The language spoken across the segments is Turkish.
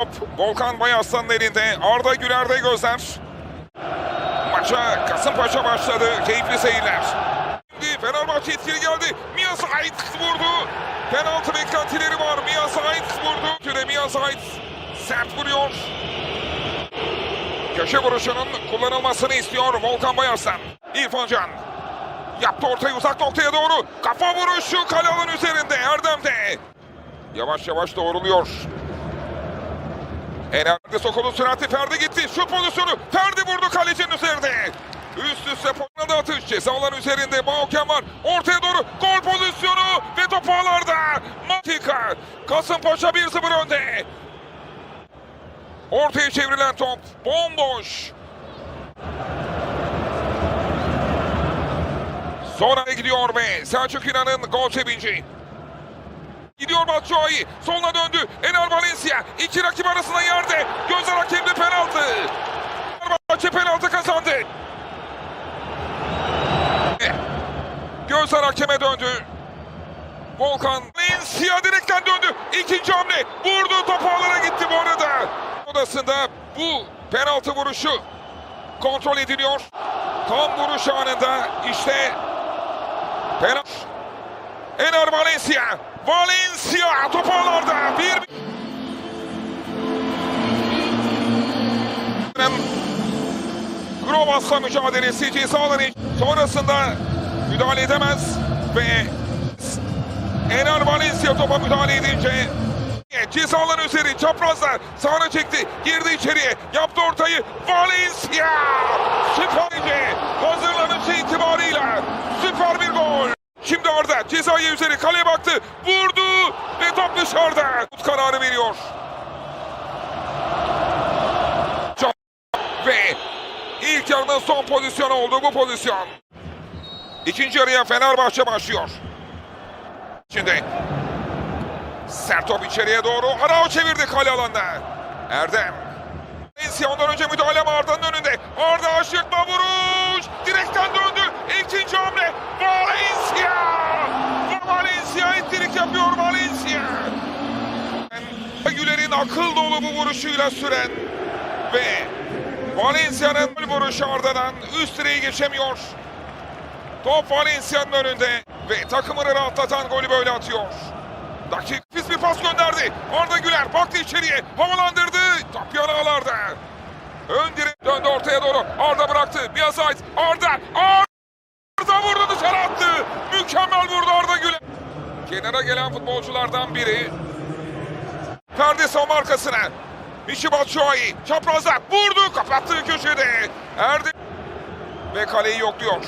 Top Volkan Bayaslan'ın elinde. Arda Güler'de gözler. Maça Kasımpaşa başladı. Keyifli seyirler. Şimdi Fenerbahçe etkili geldi. Mia Zayt vurdu. Penaltı beklentileri var. Mia Zayt vurdu. Türe Mia Zayt sert vuruyor. Köşe vuruşunun kullanılmasını istiyor Volkan Bayaslan. İrfan Can. Yaptı ortayı uzak noktaya doğru. Kafa vuruşu kale alan üzerinde. Erdem'de. Yavaş yavaş doğruluyor. Ener'de sokulun süratli Ferdi gitti. Şut pozisyonu. Ferdi vurdu kalecinin üzerinde. Üst üste da atış. Ceza üzerinde. Mauken var. Ortaya doğru gol pozisyonu ve top ağlarda. Matika. Kasımpaşa 1-0 önde. Ortaya çevrilen top. Bomboş. Sonra gidiyor ve Selçuk İnan'ın gol sevinci. Gidiyor Batshuayi. Soluna döndü. Ener Valencia. iki rakip arasında yerde. Gözler hakemde penaltı. Fenerbahçe penaltı kazandı. Gözler hakeme döndü. Volkan Valencia direkten döndü. İkinci hamle. Vurdu top ağlara gitti bu arada. Odasında bu penaltı vuruşu kontrol ediliyor. Tam vuruş anında işte penaltı. Ener Valencia. Valencia top ağlarda. Bir Grovas'la mücadelesi ceza alanı sonrasında müdahale edemez ve Ener Valencia topa müdahale edince ceza üzeri çaprazlar sağına çekti girdi içeriye yaptı ortayı Valencia süperce hazırlanışı itibarıyla süper bir gol Şimdi Arda cezayı üzeri kaleye baktı vurdu ve top dışarıda Tut kararı veriyor ve ilk yarının son pozisyonu oldu bu pozisyon. İkinci yarıya Fenerbahçe başlıyor. Şimdi sert top içeriye doğru. Arao çevirdi kale alanda. Erdem. Ondan önce müdahale ama Arda'nın önünde. Arda aşırtma vuruş. Direkten döndü. İkinci hamle. Valencia. Valencia ettirik yapıyor Valencia. Güler'in akıl dolu bu vuruşuyla süren ve Valencia'nın vuruşu Arda'dan üst direği geçemiyor. Top Valencia'nın önünde ve takımını rahatlatan golü böyle atıyor. Dakik bir pas gönderdi. Arda Güler baktı içeriye havalandırdı. Top yanağlarda. Ön direk döndü ortaya doğru. Arda bıraktı. Biazayt. Arda. Arda vurdu dışarı attı. Mükemmel vurdu Arda Güler. Kenara gelen futbolculardan biri. Ferdi savunma arkasına. Mişi Batshuayi çaprazda vurdu kapattığı köşede. Erdi ve kaleyi yokluyor.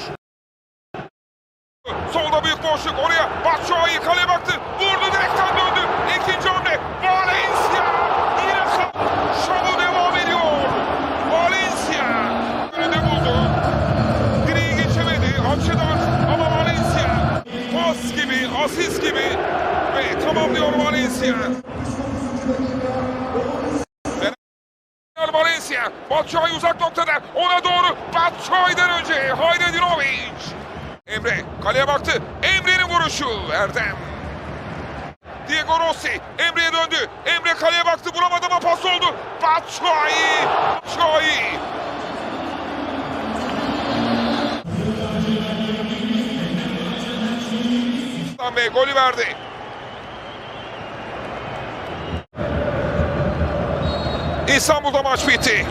Solda büyük boşluk oraya Batshuayi kaleye baktı. Vurdu direkten döndü. İkinci hamle Valencia. Yine şov- şovu devam ediyor. Valencia. Önünde buldu. Direği geçemedi. Açıdan ama Valencia. Pas gibi, asist gibi ve tamamlıyor Valencia. Valencia. Batshuayi uzak noktada. Ona doğru Batshuayi'den önce Haydedirovic. Emre kaleye baktı. Emre'nin vuruşu. Erdem. Diego Rossi. Emre'ye döndü. Emre kaleye baktı. Bulamadı ama pas oldu. Batshuayi. Batshuayi. Ve golü verdi. İstanbul'da maç bitti.